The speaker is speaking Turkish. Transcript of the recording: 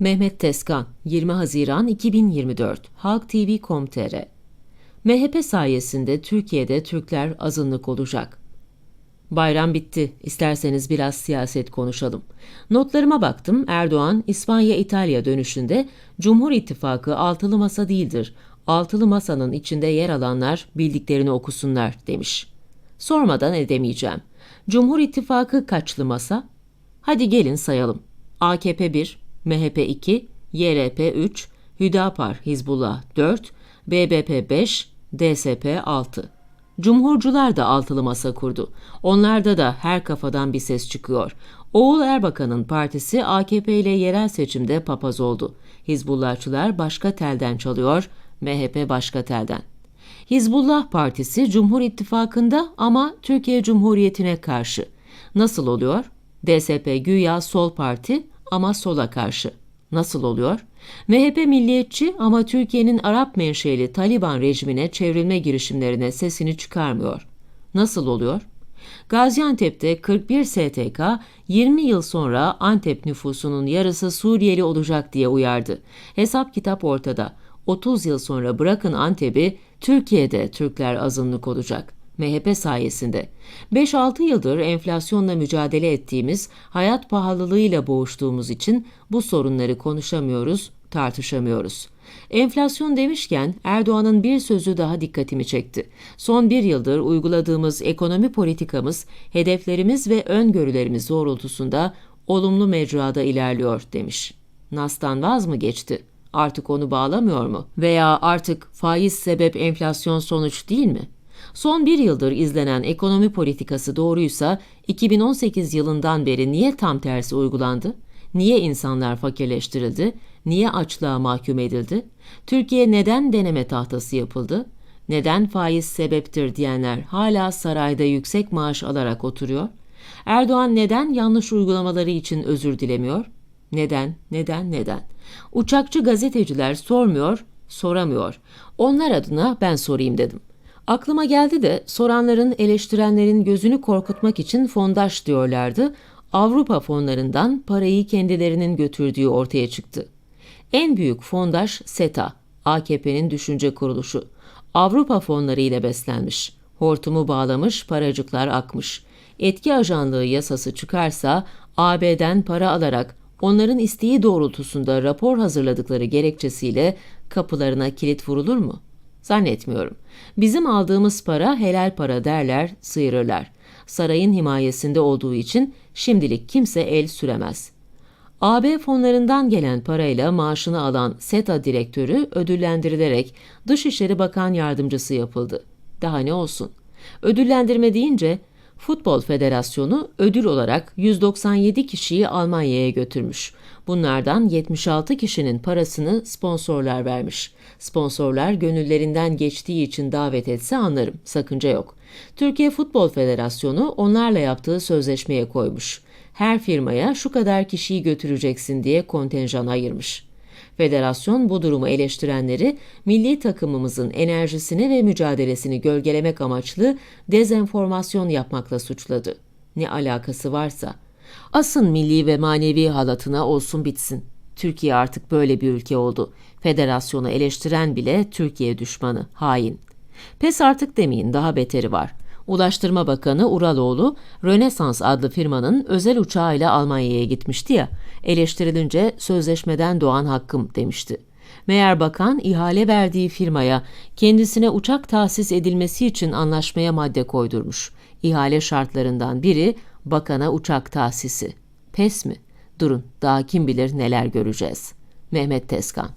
Mehmet Teskan, 20 Haziran 2024, Halk TV.com.tr MHP sayesinde Türkiye'de Türkler azınlık olacak. Bayram bitti. İsterseniz biraz siyaset konuşalım. Notlarıma baktım. Erdoğan, İspanya-İtalya dönüşünde Cumhur İttifakı altılı masa değildir. Altılı masanın içinde yer alanlar bildiklerini okusunlar demiş. Sormadan edemeyeceğim. Cumhur İttifakı kaçlı masa? Hadi gelin sayalım. AKP 1, MHP 2, YRP 3, Hüdapar Hizbullah 4, BBP 5, DSP 6. Cumhurcular da altılı masa kurdu. Onlarda da her kafadan bir ses çıkıyor. Oğul Erbakan'ın partisi AKP ile yerel seçimde papaz oldu. Hizbullahçılar başka telden çalıyor, MHP başka telden. Hizbullah Partisi Cumhur İttifakı'nda ama Türkiye Cumhuriyeti'ne karşı. Nasıl oluyor? DSP güya sol parti ama sola karşı. Nasıl oluyor? MHP milliyetçi ama Türkiye'nin Arap menşeli Taliban rejimine çevrilme girişimlerine sesini çıkarmıyor. Nasıl oluyor? Gaziantep'te 41 STK 20 yıl sonra Antep nüfusunun yarısı Suriyeli olacak diye uyardı. Hesap kitap ortada. 30 yıl sonra bırakın Antep'i Türkiye'de Türkler azınlık olacak. MHP sayesinde. 5-6 yıldır enflasyonla mücadele ettiğimiz, hayat pahalılığıyla boğuştuğumuz için bu sorunları konuşamıyoruz, tartışamıyoruz. Enflasyon demişken Erdoğan'ın bir sözü daha dikkatimi çekti. Son bir yıldır uyguladığımız ekonomi politikamız, hedeflerimiz ve öngörülerimiz doğrultusunda olumlu mecrada ilerliyor demiş. Nas'tan vaz mı geçti? Artık onu bağlamıyor mu? Veya artık faiz sebep enflasyon sonuç değil mi? Son bir yıldır izlenen ekonomi politikası doğruysa 2018 yılından beri niye tam tersi uygulandı? Niye insanlar fakirleştirildi? Niye açlığa mahkum edildi? Türkiye neden deneme tahtası yapıldı? Neden faiz sebeptir diyenler hala sarayda yüksek maaş alarak oturuyor? Erdoğan neden yanlış uygulamaları için özür dilemiyor? Neden, neden, neden? Uçakçı gazeteciler sormuyor, soramıyor. Onlar adına ben sorayım dedim. Aklıma geldi de soranların, eleştirenlerin gözünü korkutmak için fondaş diyorlardı. Avrupa fonlarından parayı kendilerinin götürdüğü ortaya çıktı. En büyük fondaş SETA, AKP'nin düşünce kuruluşu. Avrupa fonları ile beslenmiş. Hortumu bağlamış, paracıklar akmış. Etki ajanlığı yasası çıkarsa AB'den para alarak onların isteği doğrultusunda rapor hazırladıkları gerekçesiyle kapılarına kilit vurulur mu?'' Zannetmiyorum. Bizim aldığımız para helal para derler, sıyırırlar. Sarayın himayesinde olduğu için şimdilik kimse el süremez. AB fonlarından gelen parayla maaşını alan SETA direktörü ödüllendirilerek Dışişleri Bakan Yardımcısı yapıldı. Daha ne olsun? Ödüllendirme deyince Futbol Federasyonu ödül olarak 197 kişiyi Almanya'ya götürmüş. Bunlardan 76 kişinin parasını sponsorlar vermiş. Sponsorlar gönüllerinden geçtiği için davet etse anlarım, sakınca yok. Türkiye Futbol Federasyonu onlarla yaptığı sözleşmeye koymuş. Her firmaya şu kadar kişiyi götüreceksin diye kontenjan ayırmış. Federasyon bu durumu eleştirenleri milli takımımızın enerjisini ve mücadelesini gölgelemek amaçlı dezenformasyon yapmakla suçladı. Ne alakası varsa. Asın milli ve manevi halatına olsun bitsin. Türkiye artık böyle bir ülke oldu. Federasyonu eleştiren bile Türkiye düşmanı, hain. Pes artık demeyin, daha beteri var. Ulaştırma Bakanı Uraloğlu, Rönesans adlı firmanın özel uçağıyla Almanya'ya gitmişti ya, eleştirilince sözleşmeden doğan hakkım demişti. Meğer bakan ihale verdiği firmaya kendisine uçak tahsis edilmesi için anlaşmaya madde koydurmuş. İhale şartlarından biri bakana uçak tahsisi. Pes mi? Durun, daha kim bilir neler göreceğiz. Mehmet Tezkan